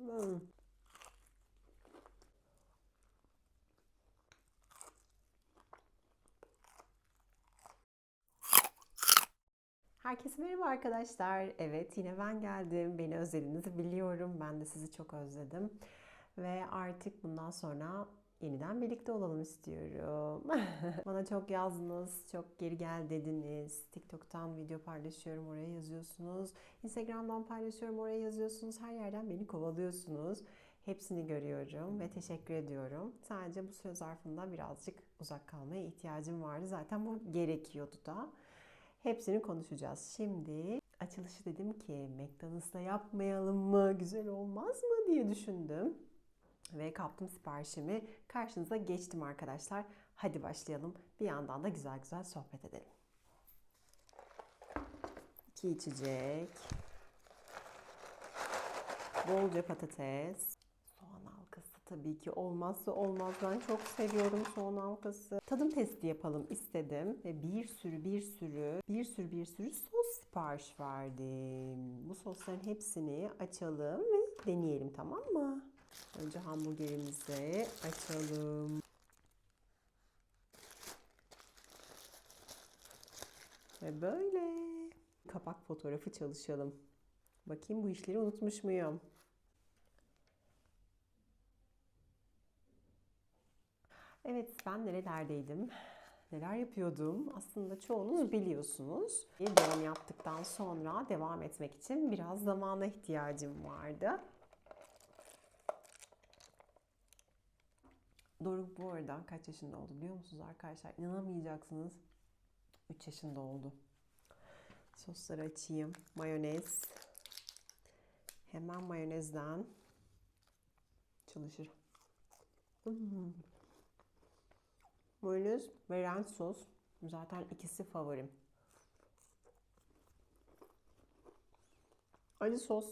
Hmm. Herkese merhaba arkadaşlar. Evet yine ben geldim. Beni özlediğinizi biliyorum. Ben de sizi çok özledim. Ve artık bundan sonra yeniden birlikte olalım istiyorum. Bana çok yazdınız, çok geri gel dediniz. TikTok'tan video paylaşıyorum, oraya yazıyorsunuz. Instagram'dan paylaşıyorum, oraya yazıyorsunuz. Her yerden beni kovalıyorsunuz. Hepsini görüyorum ve teşekkür ediyorum. Sadece bu süre zarfında birazcık uzak kalmaya ihtiyacım vardı. Zaten bu gerekiyordu da. Hepsini konuşacağız. Şimdi açılışı dedim ki McDonald's'ta yapmayalım mı? Güzel olmaz mı diye düşündüm. Ve kaptım siparişimi. Karşınıza geçtim arkadaşlar. Hadi başlayalım. Bir yandan da güzel güzel sohbet edelim. İki içecek. Bolca patates. Soğan halkası tabii ki olmazsa olmaz. Ben çok seviyorum soğan halkası. Tadım testi yapalım istedim. Ve bir sürü bir sürü bir sürü bir sürü sos sipariş verdim. Bu sosların hepsini açalım ve deneyelim tamam mı? Önce hamburgerimizi açalım. Ve böyle kapak fotoğrafı çalışalım. Bakayım bu işleri unutmuş muyum? Evet ben nerelerdeydim? Neler yapıyordum? Aslında çoğunuz biliyorsunuz. Doğum yaptıktan sonra devam etmek için biraz zamana ihtiyacım vardı. Doruk bu arada kaç yaşında oldu biliyor musunuz arkadaşlar? İnanamayacaksınız. 3 yaşında oldu. Sosları açayım. Mayonez. Hemen mayonezden çalışır. Hmm. Mayonez ve ranch sos. Zaten ikisi favorim. Acı sos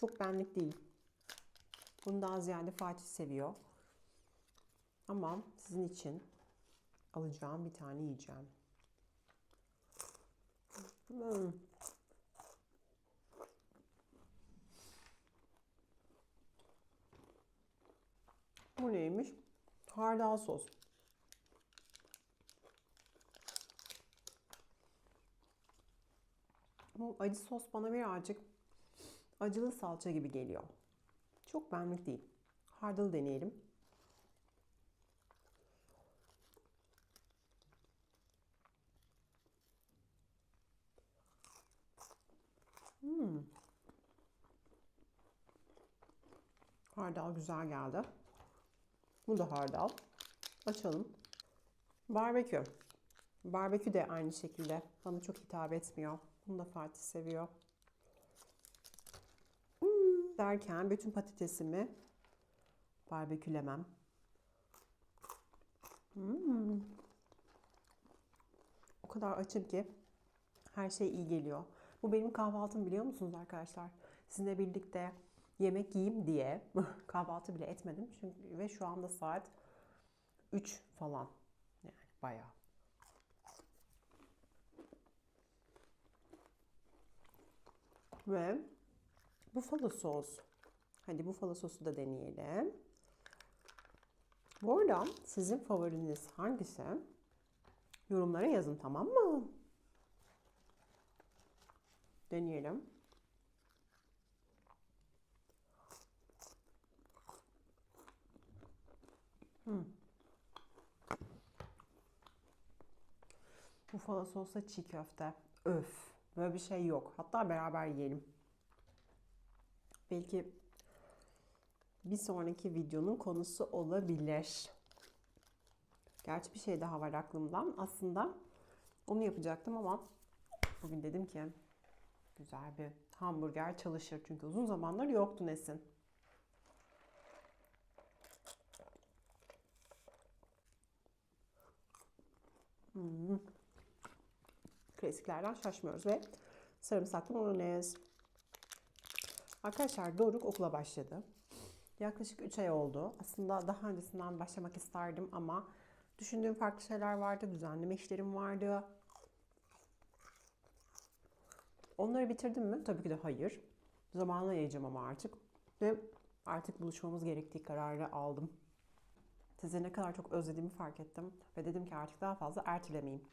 çok benlik değil. Bunu daha ziyade Fatih seviyor. Ama sizin için alacağım bir tane yiyeceğim. Hmm. Bu neymiş? Hardal sos. Bu acı sos bana birazcık acılı salça gibi geliyor. Çok benlik değil. Hardal deneyelim. Hmm. Hardal güzel geldi. Bu da hardal. Açalım. Barbekü. Barbekü de aynı şekilde. Bana çok hitap etmiyor. Bunu da Fatih seviyor. Hmm. Derken bütün patatesimi barbekülemem. Hmm. O kadar açım ki her şey iyi geliyor. Bu benim kahvaltım biliyor musunuz arkadaşlar? Sizinle birlikte yemek yiyeyim diye kahvaltı bile etmedim. Çünkü ve şu anda saat 3 falan. Yani bayağı. Ve buffalo sos. Hadi buffalo sosu da deneyelim. Bu arada sizin favoriniz hangisi? Yorumlara yazın tamam mı? Deneyelim. Hmm. Bufala sosla çiğ köfte. Öf. Böyle bir şey yok. Hatta beraber yiyelim. Belki bir sonraki videonun konusu olabilir. Gerçi bir şey daha var aklımdan. Aslında onu yapacaktım ama bugün dedim ki güzel bir hamburger çalışır. Çünkü uzun zamandır yoktu Nesin. Hmm. Klasiklerden şaşmıyoruz ve sarımsaklı mayonez. Arkadaşlar Doruk okula başladı. Yaklaşık 3 ay oldu. Aslında daha öncesinden başlamak isterdim ama düşündüğüm farklı şeyler vardı. Düzenleme işlerim vardı. Onları bitirdim mi? Tabii ki de hayır. Zamanla yiyeceğim ama artık. Ve Artık buluşmamız gerektiği kararı aldım. Sizi ne kadar çok özlediğimi fark ettim. Ve dedim ki artık daha fazla ertelemeyeyim.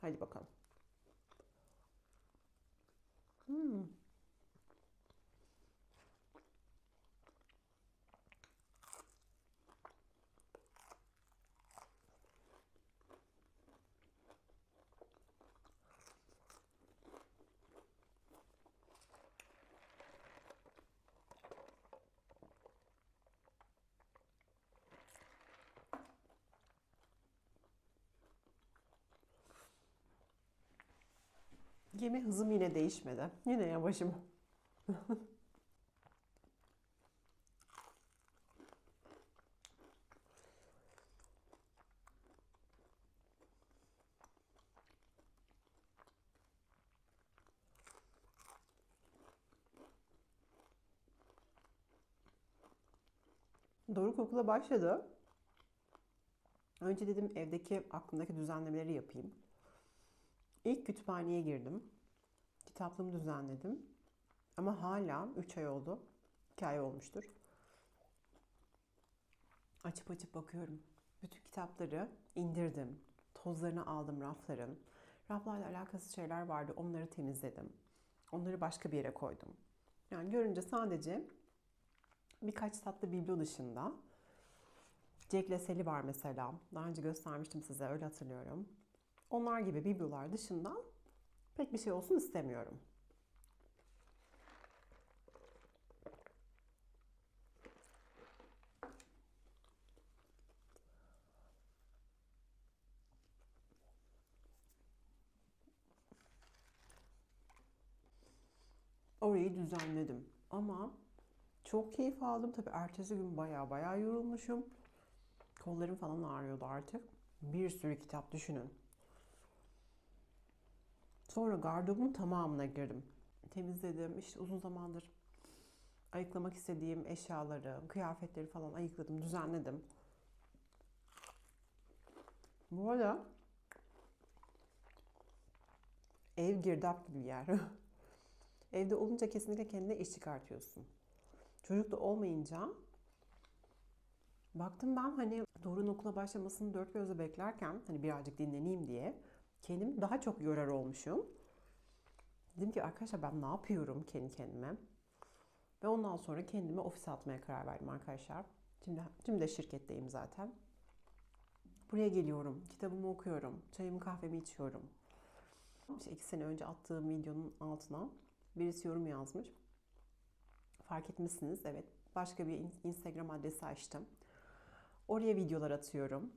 Hadi bakalım. Hmm. Yeme hızım yine değişmedi. Yine yavaşım. Doruk okula başladı. Önce dedim evdeki aklımdaki düzenlemeleri yapayım. İlk kütüphaneye girdim. Kitaplığımı düzenledim. Ama hala 3 ay oldu. 2 ay olmuştur. Açıp açıp bakıyorum. Bütün kitapları indirdim. Tozlarını aldım rafların. Raflarla alakasız şeyler vardı. Onları temizledim. Onları başka bir yere koydum. Yani görünce sadece birkaç tatlı biblo dışında Jack Lassalle var mesela. Daha önce göstermiştim size öyle hatırlıyorum. Onlar gibi biblolar dışında pek bir şey olsun istemiyorum. Orayı düzenledim. Ama çok keyif aldım. Tabii ertesi gün baya baya yorulmuşum. Kollarım falan ağrıyordu artık. Bir sürü kitap düşünün. Sonra gardırobumun tamamına girdim. Temizledim. İşte uzun zamandır ayıklamak istediğim eşyaları, kıyafetleri falan ayıkladım, düzenledim. Bu arada ev girdap gibi bir yer. Evde olunca kesinlikle kendine iş çıkartıyorsun. Çocuk da olmayınca baktım ben hani Doruk'un okula başlamasını dört gözle beklerken hani birazcık dinleneyim diye kendimi daha çok yorar olmuşum. Dedim ki arkadaşlar ben ne yapıyorum kendi kendime? Ve ondan sonra kendimi ofise atmaya karar verdim arkadaşlar. Şimdi, şimdi de şirketteyim zaten. Buraya geliyorum, kitabımı okuyorum, çayımı kahvemi içiyorum. İşte iki sene önce attığım videonun altına birisi yorum yazmış. Fark etmişsiniz, evet. Başka bir Instagram adresi açtım. Oraya videolar atıyorum.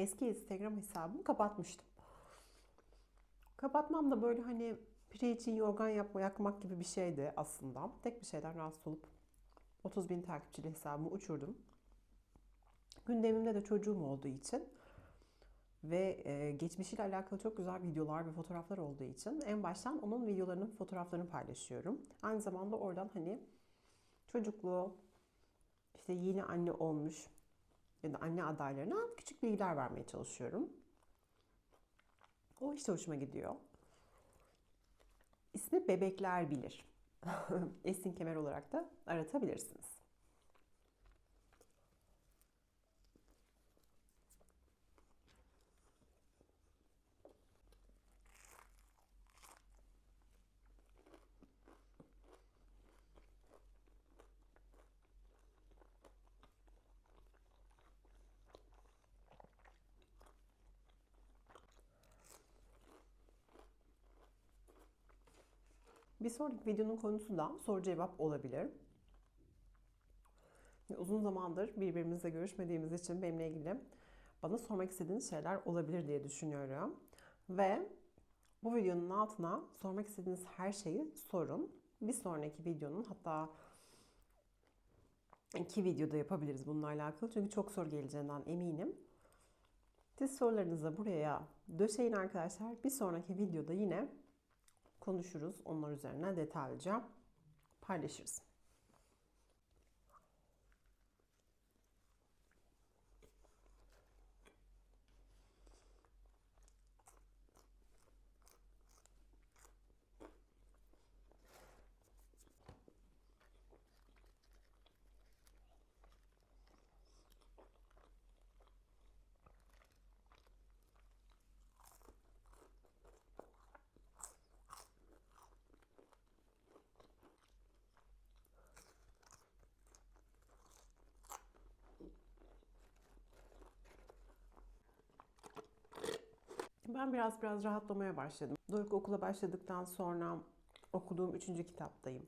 Eski Instagram hesabımı kapatmıştım. Kapatmam da böyle hani pire için yorgan yapma, yakmak gibi bir şeydi aslında. Tek bir şeyden rahatsız olup 30 bin takipçili hesabımı uçurdum. Gündemimde de çocuğum olduğu için ve e, geçmişiyle alakalı çok güzel videolar ve fotoğraflar olduğu için en baştan onun videolarının fotoğraflarını paylaşıyorum. Aynı zamanda oradan hani çocukluğu, işte yeni anne olmuş, ya da anne adaylarına küçük bilgiler vermeye çalışıyorum. O işte hoşuma gidiyor. İsmi Bebekler Bilir. Esin Kemer olarak da aratabilirsiniz. Bir sonraki videonun konusu da soru cevap olabilir. Uzun zamandır birbirimizle görüşmediğimiz için benimle ilgili bana sormak istediğiniz şeyler olabilir diye düşünüyorum. Ve bu videonun altına sormak istediğiniz her şeyi sorun. Bir sonraki videonun hatta iki videoda yapabiliriz bununla alakalı. Çünkü çok soru geleceğinden eminim. Siz sorularınızı buraya döşeyin arkadaşlar. Bir sonraki videoda yine konuşuruz. Onlar üzerine detaylıca paylaşırız. Ben biraz biraz rahatlamaya başladım. Doruk okula başladıktan sonra okuduğum üçüncü kitaptayım.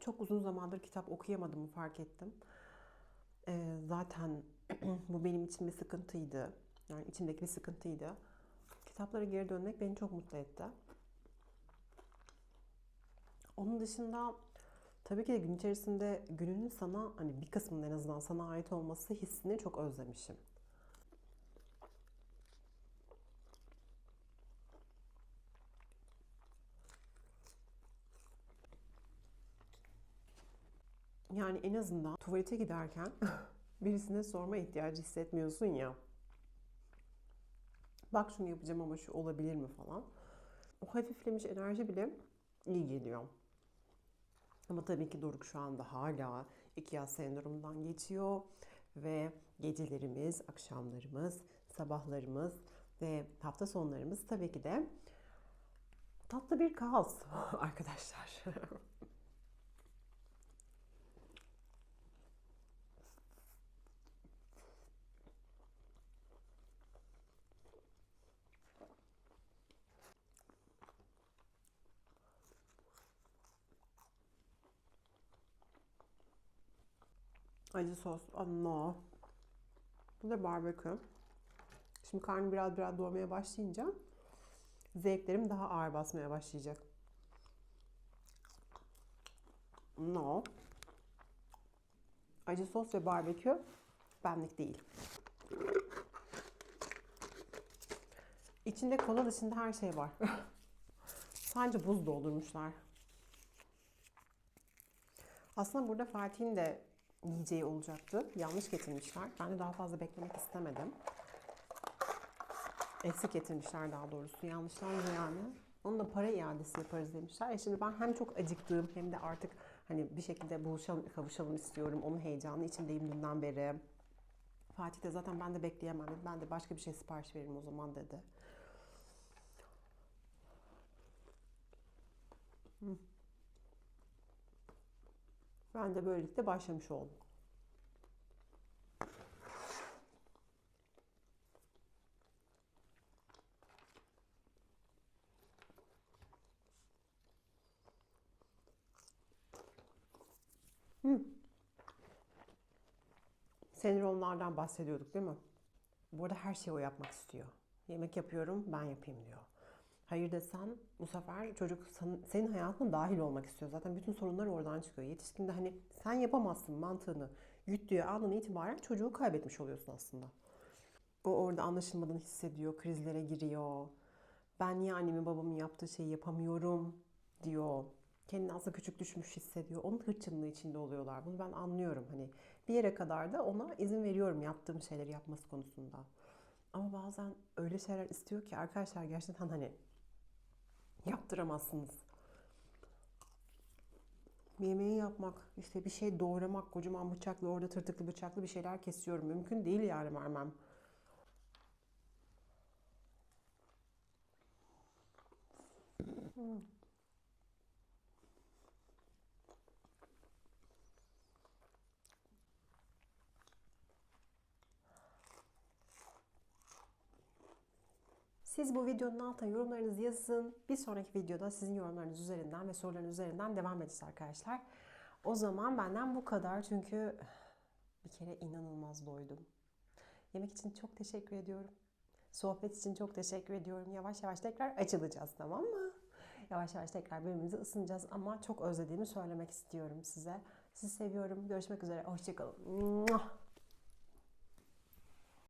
Çok uzun zamandır kitap okuyamadığımı fark ettim. Ee, zaten bu benim için bir sıkıntıydı. Yani içimdeki bir sıkıntıydı. Kitaplara geri dönmek beni çok mutlu etti. Onun dışında tabii ki de gün içerisinde gününün sana hani bir kısmının en azından sana ait olması hissini çok özlemişim. Yani en azından tuvalete giderken birisine sorma ihtiyacı hissetmiyorsun ya. Bak şunu yapacağım ama şu olabilir mi falan. O hafiflemiş enerji bile iyi geliyor. Ama tabii ki Doruk şu anda hala iki yaz sendromundan geçiyor ve gecelerimiz, akşamlarımız, sabahlarımız ve hafta sonlarımız tabii ki de tatlı bir kaos arkadaşlar. Acı sos. Oh no. Bu da barbekü. Şimdi karnım biraz biraz doymaya başlayınca zevklerim daha ağır basmaya başlayacak. No. Acı sos ve barbekü benlik değil. İçinde kola dışında her şey var. Sadece buz doldurmuşlar. Aslında burada Fatih'in de yiyeceği olacaktı. Yanlış getirmişler. Ben de daha fazla beklemek istemedim. Eksik getirmişler daha doğrusu. Yanlışlar yani. Onu da para iadesi yaparız demişler. E şimdi ben hem çok acıktığım hem de artık hani bir şekilde buluşalım, kavuşalım istiyorum. Onun heyecanı içindeyim dünden beri. Fatih de zaten ben de bekleyemem dedi. Ben de başka bir şey sipariş veririm o zaman dedi. Hı. Ben de böylelikle başlamış oldum. Hı. Senronlardan bahsediyorduk değil mi? Bu arada her şeyi o yapmak istiyor. Yemek yapıyorum, ben yapayım diyor. Hayır desen bu sefer çocuk senin hayatına dahil olmak istiyor. Zaten bütün sorunlar oradan çıkıyor. Yetişkinde hani sen yapamazsın mantığını güttüğü andan itibaren çocuğu kaybetmiş oluyorsun aslında. O orada anlaşılmadığını hissediyor, krizlere giriyor. Ben niye annemin babamın yaptığı şeyi yapamıyorum diyor. Kendini aslında küçük düşmüş hissediyor. Onun hırçınlığı içinde oluyorlar. Bunu ben anlıyorum. Hani bir yere kadar da ona izin veriyorum yaptığım şeyleri yapması konusunda. Ama bazen öyle şeyler istiyor ki arkadaşlar gerçekten hani yaptıramazsınız. Yemeği yapmak, işte bir şey doğramak, kocaman bıçakla orada tırtıklı bıçaklı bir şeyler kesiyorum. Mümkün değil yani vermem. Hmm. Siz bu videonun altına yorumlarınızı yazın. Bir sonraki videoda sizin yorumlarınız üzerinden ve sorularınız üzerinden devam edeceğiz arkadaşlar. O zaman benden bu kadar çünkü bir kere inanılmaz doydum. Yemek için çok teşekkür ediyorum. Sohbet için çok teşekkür ediyorum. Yavaş yavaş tekrar açılacağız tamam mı? Yavaş yavaş tekrar birbirimizi ısınacağız ama çok özlediğimi söylemek istiyorum size. Sizi seviyorum. Görüşmek üzere. Hoşçakalın.